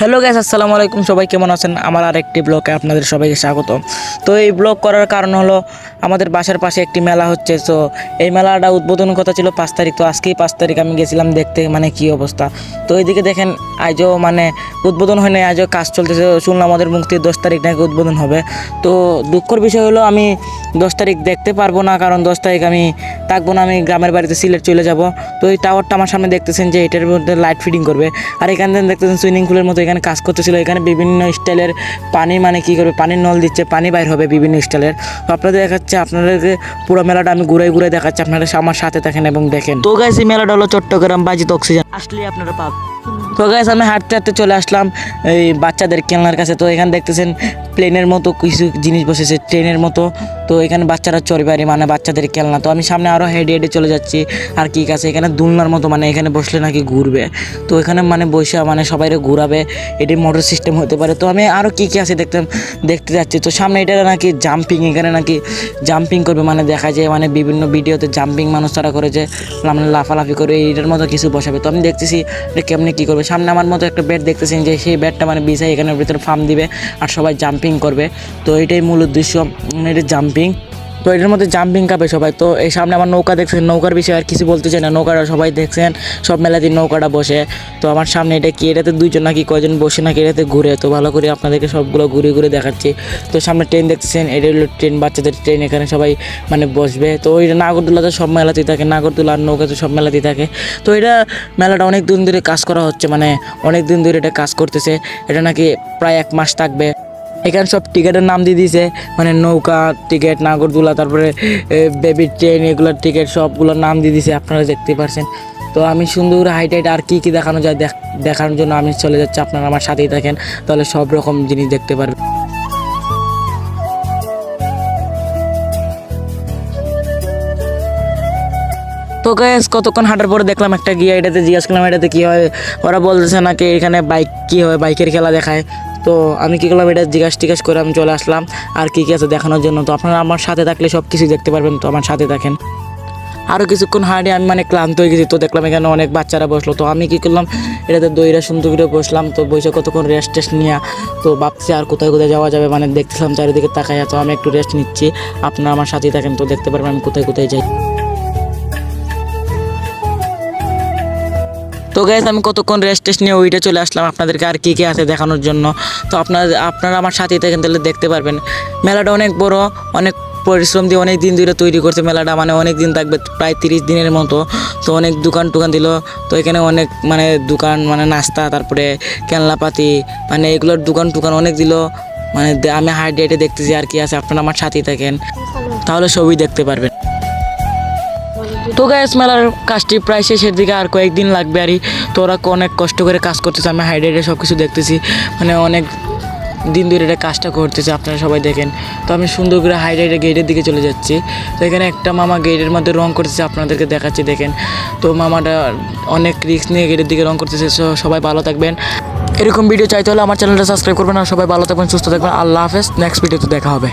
Hello gas আসসালামু আলাইকুম। সবাই কেমন আছেন? আমার আরেকটি ব্লগে আপনাদের সবাইকে স্বাগত তো এই ব্লগ করার কারণ হলো, আমাদের বাসার পাশে একটি মেলা হচ্ছে। তো এই মেলাটা উদ্বোধন কথা ছিল পাঁচ তারিখ। তো আজকেই পাঁচ তারিখ আমি গেছিলাম দেখতে মানে কি অবস্থা। তো এইদিকে দেখেন, আজও মানে উদ্বোধন হয় আজও কাজ চলতেছে। শুনলাম আমাদের মুক্তির দশ তারিখ নাকি উদ্বোধন হবে। তো দুঃখের বিষয় হলো, আমি দশ তারিখ দেখতে পারব না, কারণ দশ তারিখ আমি থাকব না, আমি গ্রামের বাড়িতে সিলেট চলে যাব। তো এই টাওয়ারটা আমার সামনে দেখতেছেন যে এটার মধ্যে লাইট ফিটিং করবে। আর এখান থেকে দেখতেছেন সুইমিং পুলের মতো এখানে কাজ করতেছিল। এখানে বিভিন্ন স্টাইলের পানি মানে কি করবে, পানির নল দিচ্ছে, পানি বাইর হবে বিভিন্ন স্টাইলের। তো আপনাদের দেখাচ্ছে, আপনাদেরকে পুরো মেলাটা আমি ঘুরে ঘুরে দেখাচ্ছি। আপনারা আমার সাথে থাকেন এবং দেখেন। তো গাইস এই মেলাটা হলো চট্টগ্রাম বাজিত অক্সিজেন আসলে আপনারা পাব তো গাইস আমি হাঁটতে হাঁটতে চলে আসলাম এই বাচ্চাদের খেলনার কাছে। তো এখানে দেখতেছেন প্লেনের মতো কিছু জিনিস বসেছে ট্রেনের মতো। তো এখানে বাচ্চারা চড়বে আর মানে বাচ্চাদের খেলনা। তো আমি সামনে আরও হেঁটে হেঁটে চলে যাচ্ছি। আর কি কাছে? এখানে দুলনার মতো মানে এখানে বসলে নাকি ঘুরবে। তো এখানে মানে বসে মানে সবাইরে ঘুরাবে। এটি মোটর সিস্টেম হতে পারে। তো আমি আরও কী কী আছে দেখতে দেখতে যাচ্ছি। তো সামনে এটা নাকি জাম্পিং এখানে নাকি জাম্পিং করবে মানে দেখা যায়। মানে বিভিন্ন ভিডিওতে জাম্পিং মানুষ তারা করেছে। মানে লাফালাফি করে এইটার মতো কিছু বসাবে। তো আমি দেখতেছি এটা কেমনি কী করবে। সামনে আমার মতো একটা ব্যাট দেখতেছেন যে সেই ব্যাটটা মানে বিছাই এখানে ভিতরে ফার্ম দিবে আর সবাই জাম্পিং করবে। তো এটাই মূল উদ্দেশ্য। উম, এটা জাম্পিং তো এটার মধ্যে জাম্পিং কাপে সবাই। তো এই সামনে আমার নৌকা দেখছেন, নৌকার বিষয়ে আর কিছু বলতে চাই না। নৌকাটা সবাই দেখছেন, সব মেলাতে নৌকাটা বসে। তো আমার সামনে এটা কি, এটাতে দুইজন নাকি কয়জন বসে নাকি এটাতে ঘুরে? তো ভালো করে আপনাদেরকে সবগুলো ঘুরে ঘুরে দেখাচ্ছি। তো সামনে ট্রেন দেখতেছেন, এটা হলো ট্রেন বাচ্চাদের ট্রেন এখানে সবাই মানে বসবে। তো ওইটা নাগরদোলাতে সব মেলাতেই থাকে, নাগরদোলা আর নৌকাতে সব মেলাতেই থাকে। তো এটা মেলাটা অনেক দিন ধরে কাজ করা হচ্ছে মানে অনেক দিন ধরে এটা কাজ করতেছে। এটা নাকি প্রায় এক মাস থাকবে। এখানে সব টিকিটের নাম দিয়ে দিয়েছে। মানে নৌকা, টিকিট, নাগরদোলা, তারপরে বেবি ট্রেন এগুলোর টিকিট, সবগুলোর নাম দিয়ে দিয়েছে, আপনারা দেখতে পারছেন। তো আমি সুন্দর হাইট হাইট আর কী কী দেখানো যায় দেখ- দেখানোর জন্য আমি চলে যাচ্ছি, আপনারা আমার সাথেই থাকেন, তাহলে সব রকম জিনিস দেখতে পারবেন। তো গ্যাস কতক্ষণ হাঁটার পরে দেখলাম একটা গিয়ে, এটাতে জিজ্ঞাসা করলাম, এটাতে কী হয়? ওরা বলতেছে নাকি এখানে বাইক কী হয় বাইকের খেলা দেখায়। তো আমি কী করলাম, এটা জিজ্ঞাসা টিজ্ঞাসা করে আমি চলে আসলাম। আর কী কী আছে দেখানোর জন্য? তো আপনারা আমার সাথে থাকলে সব কিছু দেখতে পারবেন, তো আমার সাথে থাকেন। আরও কিছুক্ষণ হাঁটি আমি মানে ক্লান্ত হয়ে গেছি, তো দেখলাম এখানে অনেক বাচ্চারা বসল। তো আমি কী করলাম, এটাতে দইরা সুন্দর করে বসলাম, তো বসে কতক্ষণ রেস্ট টেস্ট নিয়ে, তো ভাবছি আর কোথায় কোথায় যাওয়া যাবে মানে দেখছিলাম চারিদিকে তাকাইয়া তো আমি একটু রেস্ট নিচ্ছি। আপনারা আমার সাথেই থাকেন, তো দেখতে পারবেন আমি কোথায় কোথায় যাই। তো গ্যাস আমি কতক্ষণ রেস্ট টেস্ট নিয়ে ওইটা চলে আসলাম আপনাদেরকে আর কী কী আছে দেখানোর জন্য। তো আপনার, আপনারা আমার সাথেই থাকেন, তাহলে দেখতে পারবেন। মেলাটা অনেক বড়, অনেক পরিশ্রম দিয়ে অনেক দিন ধরে তৈরি করছে মেলাটা মানে অনেক দিন থাকবে, প্রায় তিরিশ দিনের মতো। তো অনেক দোকান টোকান দিল, তো এখানে অনেক মানে দোকান মানে নাস্তা, তারপরে কেনলাপাতি মানে এগুলোর দোকান টোকান অনেক দিল। মানে আমি হাইট ডেটে দেখতেছি আর কি আছে, আপনারা আমার সাথেই থাকেন। তাহলে সবই দেখতে পারবেন। তো গ্যাস মেলার কাজটি প্রায় শেষের দিকে আর কয়েকদিন লাগবে আরই তো ওরা অনেক কষ্ট করে কাজ করতেছে, আমি হাইড্রেটে সব কিছু দেখতেছি। মানে অনেক দিন ধরে এটা কাজটা করতেছে, আপনারা সবাই দেখেন। তো আমি সুন্দর করে হাইড্রেটে গেটের দিকে চলে যাচ্ছি। তো এখানে একটা মামা গেটের মধ্যে রং করতেছে, আপনাদেরকে দেখাচ্ছি, দেখেন। তো মামাটা অনেক রিস্ক নিয়ে গেটের দিকে রং করতেছে সবাই ভালো থাকবেন। এরকম ভিডিও চাইতে হলে আমার চ্যানেলটা সাবস্ক্রাইব করবেন আর সবাই ভালো থাকবেন, সুস্থ থাকবেন। আল্লাহ হাফেজ নেক্সট ভিডিওতে দেখা হবে।